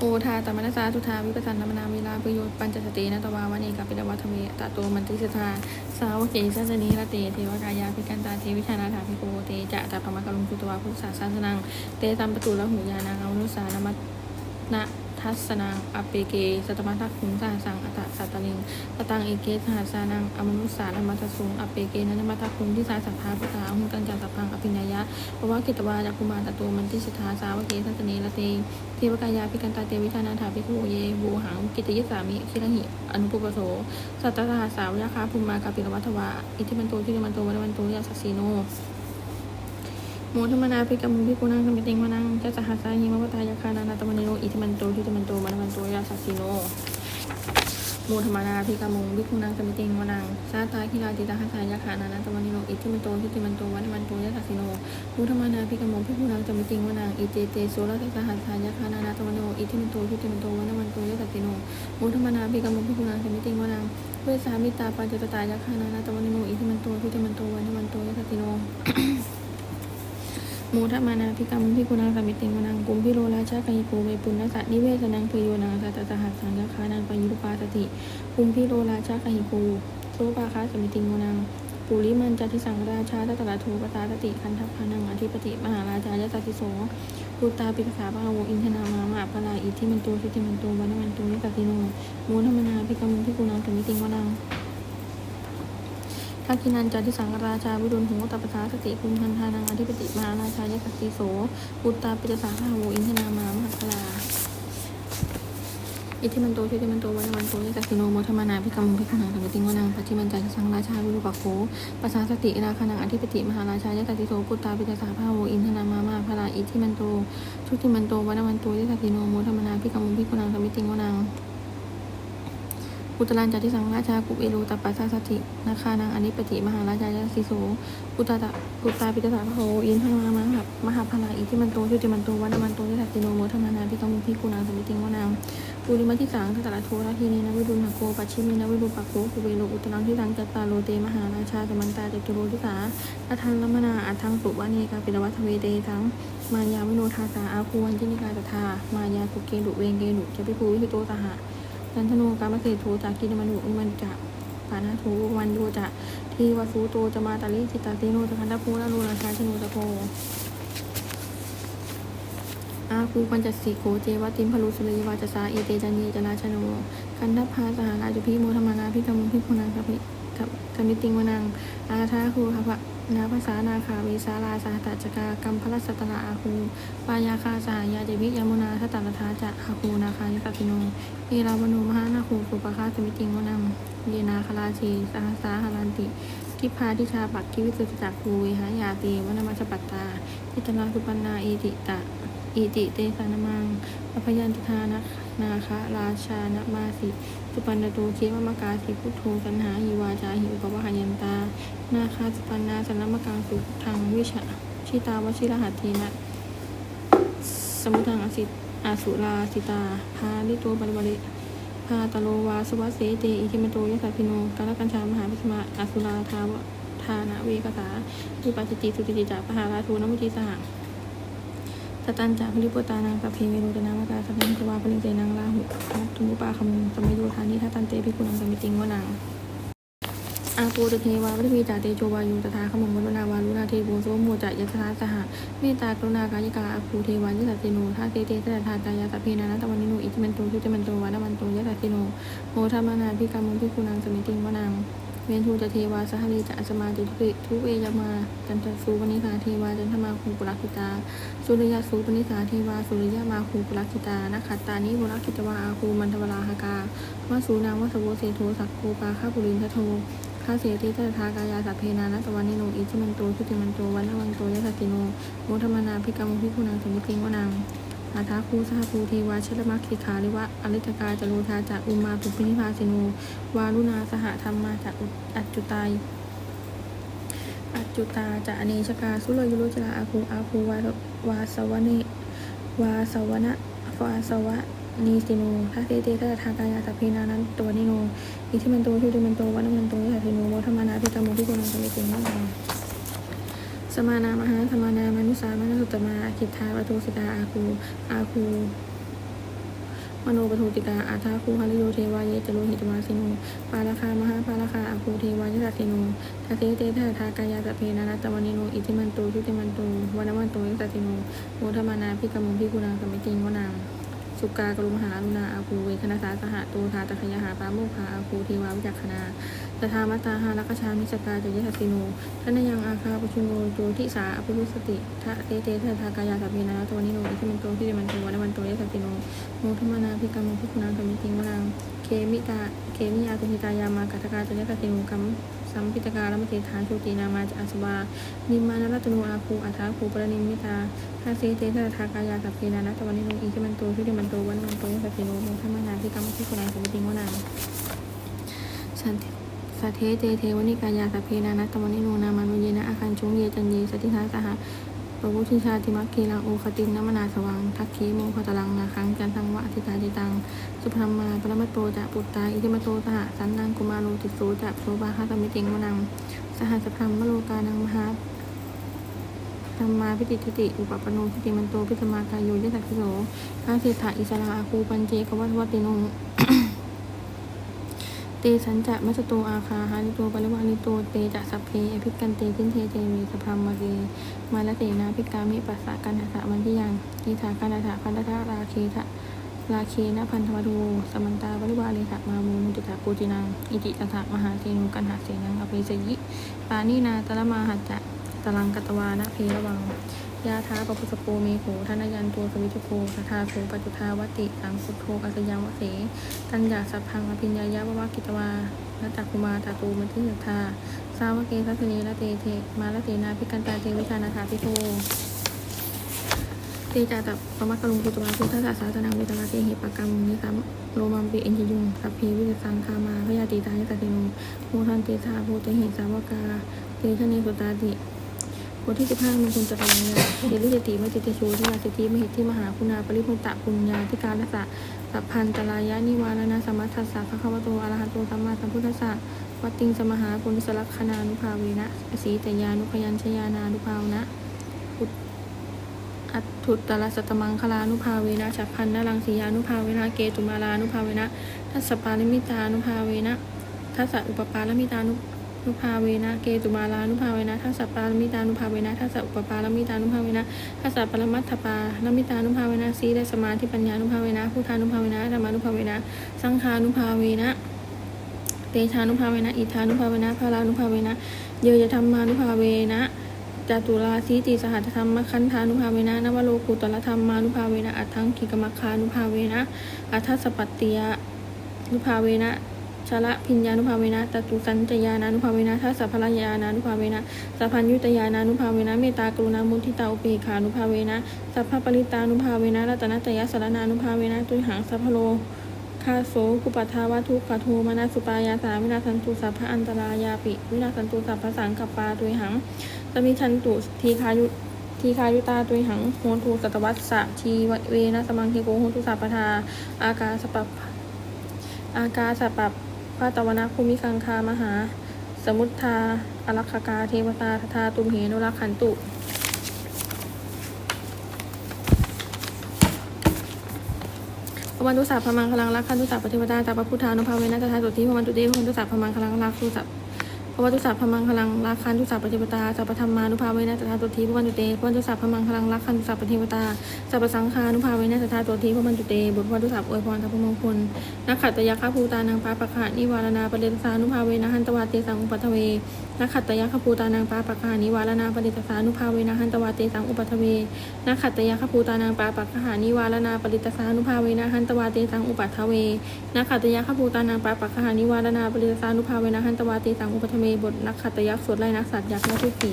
โอทาตมนัสสาทุทาวิปัสสนามนาเวลาประโยชน์ปัญจสตินะตวาวันเอกปิดวัฒเมตโตมันติสทาสาวกเกสัสนีละเตเทวกายาพิกันตาเทวิชานาถาพิโกเตจะตาพมกลุงสุตวาพุทธาสาสนังเตตัมปตุละหูยานังอนุสานมัตนะ ทัสนังอเปเก สัตมัทักขุงสหสังอัตสัตตลิงปตังเอเกสหัสานังอมนุสสานมัตสุงอเปเกนันมัตคุงที่สาสัพพาพุทธาหุกันจันตพังอภิญญายะภวะกิตวาจักุมาตตัวมันติสทาสาวเกสัสนีละเตเทวกายาพิกันตาเตวิชานาถาภิกขุเยบูหังกิตยิสามิคิรหิอนุปุปโสสัตตาสาวยาคาภูมากาปิรวัตวาอิทิมันโตทิริมันโตวันวันโตยาสัสสีโน มธรรมนาภิกมุภิกุนังสมิติงวนังจะสหัสสาหิมวตายาคานานาตมณิโนอิทิมันโตทิริมันโตวันวันโตยาสัสสีโนโมธรรมนาภิกมุภิกุนังสมิติงวนังสาตาคิราติตาหัสายาคานานาตมณิโนอิทิมันโตทิริมันโตวันวันโตยาสัสสีโนมุธรรมนาภิกมงพิพุนังจมิติงวนังอิเจเตโสรทัสหัสสายะคานานาตวันโนอิทิมันโตทิติมันโตวันวันโตยะตัติโนมุธรรมนาภิกมงพิพุนังจมิติงวนังเวสามิตาปัญจตตายะคานานาตวันโนอิทิมันโตทิติมันโตวันวันโตยะตัติโน มูทมานาภิกรรมพิกุณังสมิติงวนังกุมพิโรราชากัยโกเวปุณณสัตนิเวสนังเพโยนังสัตตหัสสังยคานังปยุรุปาสติกุมพิโรราชากัยโกโสปาคาสมิติงวนังปุริมันจัติสังราชาตัตตะทูปตาตติคันทัพพานังอธิปติมหาราชายสัตติโสปุตตาปิกษาภาโวอินทนามามาพลาอิทิมันโตสิทิมันโตวันมันโตนิสัตติโนโมทมนาภิกรรมพิกุณังสมิติงวนัง ทักขินันจันทิสังกราชาวิรุณโหตปสาสติภูมิพันธานังอธิปติมหาราชายสักติโสปุตตาปิจสาภาโวอินทนามามหัคลาอิทิมันโตทิติมันโตวันวันโตยสักติโนโมทมานาพิกรรมพิคนังสังกติงวนังปัจจิมันจันสังราชาวิรุปโขปสาสติราคานังอธิปติมหาราชายสักติโสปุตตาปิจสาภาโวอินทนามามาพลาอิทิมันโตทุติมันโตวันวันโตยสักติโนโมทมานาพิกรรมพิคนังสังกติงวนัง อุตรันจัติสังราชากุเอโรตปัสสาสตินาคานังอนิปติมหาราชายสิโสปุตตะปุตตาปิตสาภโหอินทนามหับมหาพลาอิทิมันโตชุติมันโตวันมันโตยสัตติโนโมธรรมนาพิกมุพิกุณังสมิติงวนังปุริมัติสังทัตตะโทราทีเนนวิรุณหโกปัชชิมีนวิรุปักโกกุเวโรอุตรังที่สังจัตตาโลเตมหาราชาสมันตาจตุโรทิสาอัทังลมนาอัทังสุวานีกาปิรวัตเวเตทังมายาวิโนทาสาอาภูวันจินิกาตถามายาสุเกดุเวงเกดุจะพิภูวิหิโตสหะ จันทโนกามเสโทจากกินมนุอุมันจะปานาทูวันโยจะทีวสูโตจะมาตาลิจิตาเตโนจะคันตะพูนาโนราชาชโนตะโพอาคูปัญจสีโคเจวติมพลุสุริยวาจสาเอเตจันเยจราชโนกันทัพพาสหราจุพิโมธรรมานาพิกรรมพิพุนังสัพพิสมิติงวนังอาทาคูหะพะ นาภาษานาคาเวสาลาสหัตจกากรรมพลัสสตนาอาคูปายาคาสหายาเจวิยามุนาทัตตาทาจะอาคูนาคายสักิโนเอราวนมหานาคูสุปคาสมิติงวนังเยนาคลาชีสหสาหารันติทิพาทิชาปักคิวิสุจักภูเวหายาตีวนามัชปัตตาทิตนาสุปันนาอิติตะอิติเตสานมังอภยันติธานะนาคะราชานมาสิ สุปันนโตเชมมกาสิพุทโธสันหาหิวาจาหิอุปวะหายันตา นาคาสุปันนาสันนมกังสุทังวิชาชิตาวชิรหัตถีนะ สมุทังอสิตอาสุราสิตา พาลิโตบริบริพาตโลวาสวัสเสเตอิทิมโตยสัพิโนกาลกัญชามหาพิสมาอาสุราทาวทานะเวกสาวิปัสสติสุติจิจาปหาราทูนมุจิสหะ สตันจาพลิปุตานังสัพเพเวโรจนามกาสัพพมิตวาปริเจนังลาหุนัตถุมุปาคำสมัยโยธานิทัตันเตพิกุนังสมิติงวนังอาโปตเทวาวัฏวีจาเตโชวายุตถาขมงวรุณาวารุณาเทโวโสโมจะยัสสาสหะเมตตากรุณากายกาอาภูเทวายสัตติโนทาเตเตสัตถาตายาสัพเพนานัตวันนิโนอิทิมันโตชุติมันโตวานะมันโตยัสติโนโมธรรมนาภิกรรมุพิคุนังสมิติงวนัง เวนทูจะเทวาสหรีจะอัสมาติทุเวทุเวยมาจันทสูปนิสาเทวาจันทมาคูกุลักิตา สุริยสูปนิสาเทวาสุริยมาคูกุลักิตานะขัตตานิโมลักิตวาอาคูมันทวราหากาวสูนางวสโวเสโทสักโกปาข้าปุรินทโทข้าเสียติตถากายาสัพเพนานัตวันนิโนอิจิมันโตชุติมันโตวันนวันโตยะสติโนโมธรรมนาภิกรรมพิคุนังสมุติงวนัง อาทาคูสหภูเทวาชลมัคคิขาริวะอริตกาจโรธาจากอุมาปุพินิพาสิโนวารุณาสหธรรมมาจากอัจจุตายอัจจุตาจะอเนชกาสุรยุโรจราอาคูอาคูวาวาสวะเนวาสวนะวาสวะนีสิโนทัสเตเตทัตถากายาสัพเพนานันตัวนิโนอิทิมันโตชุติมันโตวันมันโตยะเทโนโมธรรมานาพิกรรมพิโกุณังสมิติงนัง สมานามหาสมานามนุสามนุสุตตมาคิทธาวัตุสิกาอาคูอาคูมโนปทุติกาอาทาคูหริโยเทวาเยจโรหิตมาสิโนปาราคามหาปาราคาอาคูเทวายสัสสิโนทัเตเตทาทากายาสพเพนานตตวันิโนอิทิมันโตชุติมันโตวันมันโตยสัสสิโนโมทมานาพิกมุงพิกุนังสมิติงวนางสุกากรุมหาลุนาอาคูเวคณสาสหะโตทาตะขยาหาปาโมคาอาคูเทวาวิจักขณา ตถามัตาหารักชามิสกาจยสัสสิโนทนยังอาคาปชุโนโจทิสาอภิรุสติทะเตเตทาทากายาสัพเพนานัวนิโนอิทิมันโตชุติมันโตวันมันโตยสัสสิโนโมทมานาพิกรรมพิคุณาสมิติงวรังเคมิตาเคมิยาตุหิตายามากัตกาตุเนกติงกัมสัมพิตการมเทธานชูตีนามาจอาสวานิมานรัตโนอาคูอัฐาคูปรณิมิตาทาเซเตทาทากายาสัพเพนาตวันนิโนอิจิมันโตชุติมันโตวันมันโตยสัพเพโนโมทมานาพิกรรมพิคุณาสมิติงวรังสันติ สัทเทเตเทวนิกายาสัพเพนานะตวันนิโนนามันวเยนะอาคันชุงเยจันเยสติทาสหะปวุชิชาติมัคคีลังโอคตินนมนาสวัง ทักขีโมคตลังนาคังจันทังวะอธิตาจิตัง สุพรรมาปรมัตโตจะปุตตาอิติมโตสหสันนังกุมาโรติโสจะโสบาหาตมิติงวนัง สหัสพรมมโลกานังมหาธรรมาพิติทิติ อุปปโนทิติมันโตพิสมากายโยยสักิโสพระเศรษฐาอิสราอาคูปัญเจกวัตวัติโน เตสันจะมัสโตอาคาหานิโตปริวานิโตเตจะสัพเพอภิกันเตสินเทเจเวสพรมมาเกมาลเตนะพิกามิปัสสะกันหสะมันที่ยังกีถากันหะพันธะราเคทะราเคนะพันธวัตูสมันตาปริวาเลทะมามูมุติตะปูจินังอิจิตถะมหาเทนุกันหาเสนังอภิสยิปานีนาตละมาหัจจะตลังกตวานะเพระวัง ยาท้าปปุสโปเมโขธนยันตัวสวิจุโกสทาโสปัจจุทาวติสังสุโทกัสยังวเส ตัญญาสัพพังอภิญญายะวะวะกิตวาและจักคุมาตาตูมันทิยทาสาวเกทัสนีละเตเทมาละเตนาพิกันตาเทวิชานาถาพิโทเตจาตับปมักกลุงกุตวาพุทธศาสาสนังเวตาเตหิปกรรมนิสัมโรมัมปิเอ็นจิยุงสัพเพวิสังคามาพยาติตายสัตติโนโมทันเตชาโพเตหิสาวกาเตชะเนสุตาติ บทที่สิบห้ามันคุณจะกำลังเนี่ยเดลิสติมจิตโชที่ราสิทธิมหิทธิมหาคุณาปริพุตตะปุญญาธิการละสะสัพพันตรายะนิวารณะสมมัสสสะภะคะวะโตอระหะโตสัมมาสัมพุทธัสสะวัตติงสมหาปุริสลักขณานุภาเวนะอสีตยานุพยัญชยานานุภาวนะอุตอัตถุตตรสัตมังคลานุภาเวนะฉัพพันนรังสียานุภาเวนะเกตุมาลานุภาเวนะทัสสปาลิมิตานุภาเวนะทัสสะอุปปาลมิตานุ นุภาเวนะเกตุมาลานุภาเวนะทัสสะปาลมิตานุภาเวนะทัสสะอุปปาลมิตานุภาเวนะทัสสะปรมัตถปาลมิตานุภาเวนะสีและสมาธิปัญญานุภาเวนะพุทธานุภาเวนะธรรมานุภาเวนะสังฆานุภาเวนะเตชานุภาเวนะอิทานุภาเวนะพารานุภาเวนะเยยธรรมานุภาเวนะจตุราสีติสหัสธรรมคันธานุภาเวนะนวโลกุตละธรรมานุภาเวนะอัตถังกิกมัคคานุภาเวนะอัทสปัตติยานุภาเวนะ ชาละพิญญานุภาเวนะตตุสัญจยานานุภาเวนะทัสสะพลายานานุภาเวนะสัพพัญยุตยานานุภาเวนะเมตตากรุณามุทิตาอุเปกขานุภาเวนะสัพพะปริตานุภาเวนะรัตนตยสารนานุภาเวนะตุยหังสัพพโลคาโสกุปัฏฐาวะทุกขโทมานาสุปายาสาวินาสันตุสัพพะอันตรายาปิวินาสันตุสัพพะสังกัปปาตุยหังสมิชันตุทีคายุทีคายุตาตุยหังโหนทูสัตวัสสะทีเวนะสมังเคโกโหนตุสัพพทา อากาสปัปอากาสปับ พระตวนาภูมิสังคามหา สมุทธาอลักขกาเทวตาทาตุมเหนุรักขันตุพวันตุสัพพมังคลังรักขันตุสัพพเทวตาตาพพพุทธานุภาเวนะตถาตุติพวันตุเตพวันตุสัพพมังคลังรักตุสัพ พวันตุสัพพมังคลังรักขันตุสัพพเทวตาสัพพธรรมานุภาเวนะตถาตุติพวันตุเตพวันตุสัพพมังคลังรักขันตุสัพพเทวตาสัพพสังฆานุภาเวนะตถาตุติพวันตุเตบทพวันตุสัพอวยพรสัพมงคลนักขัตตยคภูตานังปาปะขะนิวารณาปเดตสานุภาเวนะหันตวาเตสังอุปัทเวนักขัตตยคภูตานังปาปะขะนิวารณาปเดตสานุภาเวนะหันตวาเตสังอุปัทเวนักขัตตยคภูตานังปาปะขะนิวารณาปเดตสานุภาเวนะหันตวาเตสังอุปัทเวนักขัตตยคภูตานังปาปะขะนิวารณาปเดตสานุภาเวนะหันตวาเตสังอุปัทเวบทนักขัตยักษ์สวดไล่นักสัตว์ยักษ์และทุกผี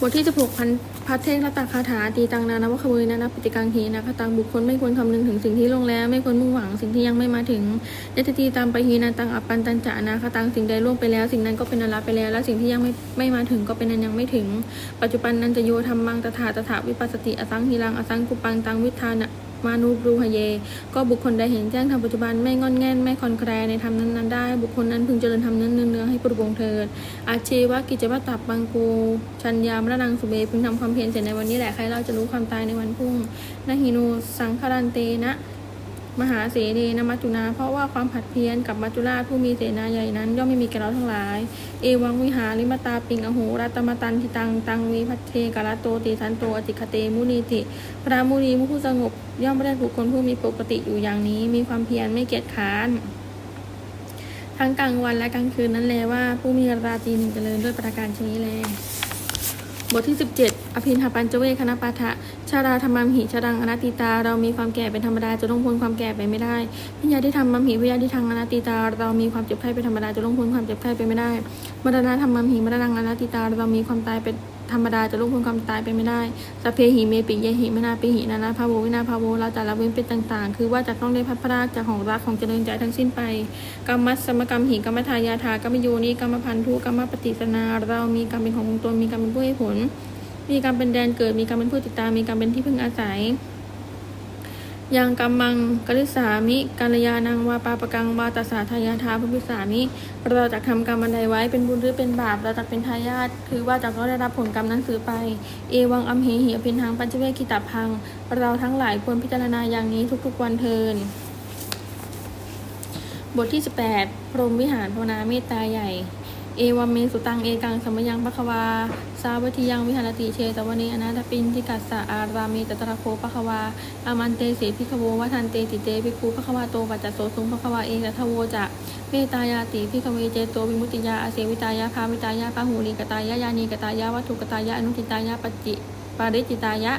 บทที่16พันพัทเทคตาคาถาตีตังนานวคเวยนานาปฏิกังหีนาคตังบุคคลไม่ควรคำนึงถึงสิ่งที่ลงแล้ว ไม่ควรมุ่งหวังสิ่งที่ยังไม่มาถึงยตตีตามไปหีนาตังอัปปันตันจานาคตังสิ่งใดล่วงไปแล้ว สิ่งนั้นก็เป็นอนันไปแล้ว และสิ่งที่ยังไม่ไม่มาถึงก็เป็นอันยังไม่ถึง ปัจจุบันนันจะโยธรรมังตถาตถาวิปัสสติอสังหิรังอสังกุปังตังวิธานะ มานุรูหเย ก็บุคคลใดเห็นแจ้งทางปัจจุบันไม่งอนแง่นไม่คอนแคลนในธรรมนั้นๆได้ บุคคลนั้นพึงเจริญธรรมนั้นเนืองๆให้ประวงเถิด อาชีวะกิจวัตรตับบังกูชัญญามระนังสุเบพึงทำความเพียรเสร็จในวันนี้แหละใครเราจะรู้ความตายในวันพรุ่งนะฮินูสังคารันเตนะ มหาเสเนนมัจจุนา เพราะว่าความผัดเพี้ยนกับมัจจุราชผู้มีเสนาใหญ่นั้น ย่อมไม่มีแก่เราทั้งหลาย เอวังวิหาริมตาปิงอโหรัตมตันทิตัง ตังวิพัทเทกาลโตติสันโตอติคเตมุนีติ พระมุนีมุผู้สงบ ย่อมไม่ได้บุคคลผู้มีปกติอยู่อย่างนี้ มีความเพียรไม่เกียจค้านทั้งกลางวันและกลางคืนนั้นแลว่าผู้มีราตรีหนึ่งเจริญด้วยประการชนี้แล บทที่ 17 อภินหปัญจเวคคณปาทะชาราธรรมัมหิชาดังอนัตติตา เรามีความแก่เป็นธรรมดาจะล่วงพ้นความแก่ไปไม่ได้พิญญาที่ทำมัมหิพิญญาที่ทางอนัตติตา เรามีความเจ็บไข้เป็นธรรมดาจะล่วงพ้นความเจ็บไข้ไปไม่ได้มรณะธรรมัมหิมรณังอนัตติตา เรามีความตายเป็น ธรรมดาจะล่วงพ้นความตายไปไม่ได้สเพหิเมปิเยหิมนาปิหินานาภาโววินาภาโวเราจะละเว้นเป็นต่าง ๆ คือว่าจะต้องได้พัดพรากจากของรักของเจริญใจทั้งสิ้นไปกรรมัสสมกรรมหิกรรมทายาทากรรมโยนิกรรมพันธุกรรมปฏิสนา เรามีกรรมเป็นของตนมีกรรมเป็นผู้ให้ผล มีกรรมเป็นแดนเกิดมีกรรมเป็นผู้ติดตามมีกรรมเป็นที่พึ่งอาศัย ยังกรรมังกลิสามิกัลยานังวาปาปกังวาตสาทายาทาพุพิสามิเราจะทำกรรมอันใดไว้เป็นบุญหรือเป็นบาปเราจะเป็นทายาทคือว่าจะต้องได้รับผลกรรมนั้นสือไป เอวังอัมเหหิอภินทางปัญจเวคิตาพัง เราทั้งหลายควรพิจารณาอย่างนี้ทุกๆวันเทินบทที่ 18 พรหมวิหารภาวนาเมตตาใหญ่ เอวัมเมสุตังเอกังสมยังปะควาสาวัติยังวิหารติเชตวเนอนาถปินทิกัสสะอารามีตตระโคปะควาอามันเตสีพิคโววัทันเตติเตพิคูปะควาโตปัจจโสสุงปะควาเอกัทโวจะเมตายาติพิคเวเจโตวิมุติยาอาเสวิตายาภาวิตายาปะหูลีกตายายานีกตายาวัตถุกตายาอนุทิตายาปจิปาริจิตายะ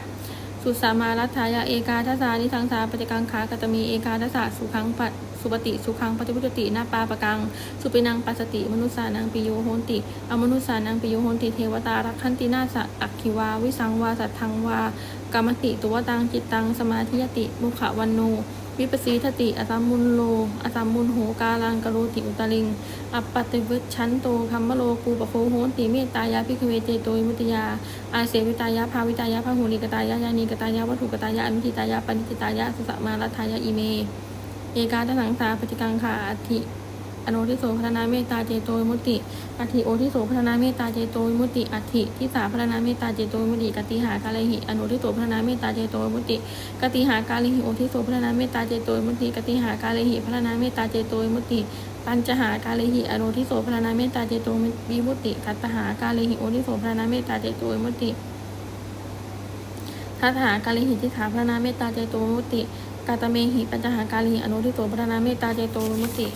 สุสามารัฐายาเอกาทัสสานิทังสาปฏิกังขากตมีเอกาทัสสะสุขังปัด สุปฏิสุขังปฏิพุตตินาปาปะกัง สุปินังปัสสติ มนุสสานังปิโยโหนติอมนุสสานังปิโยโหนติเทวตารักขันตินาสอักขิวา วิสังวาสัทธังวากรรมติตุวตังจิตตังสมาธิยติมุขวันโนวิปสีทติอสัมมุนโลอสัมมุนโหกาลังกโรติอุตลิง อัปปติวิชันโตคัมมโลกูปโคโหนติเมตตายาพิคเวเจโตวิมุติยา อาเสวิตายาภาวิตายาภาหูลิกตายายานีกตายาวัตถุกตายาอนุทิตายาปณิติตายาสุสมารัฐายาอีเม เอกาตสังสาปฏิกังขาอธิอโนทิโสพัฒนาเมตตาเจโตวิมุติอธิโอทิโสพัฒนาเมตตาเจโตวิมุติอธิทิสาพัฒนาเมตตาเจโตวิมุติกติหากาเลหิอโนทิโสพัฒนาเมตตาเจโตวิมุติกติหากาเลหิโอทิโสพัฒนาเมตตาเจโตวิมุติกติหากาเลหิพัฒนาเมตตาเจโตวิมุติปัญจหากาเลหิอโนทิโสพัฒนาเมตตาเจโตวิมุติกัตตหากาเลหิโอทิโสพัฒนาเมตตาเจโตวิมุติทัตหากาลิหิทิฐาพระนาเมตตาเจโตวิมุติ กาตเมหิปัญจหาการีอนุทิโตพระนาเมตตาเจโตมุติ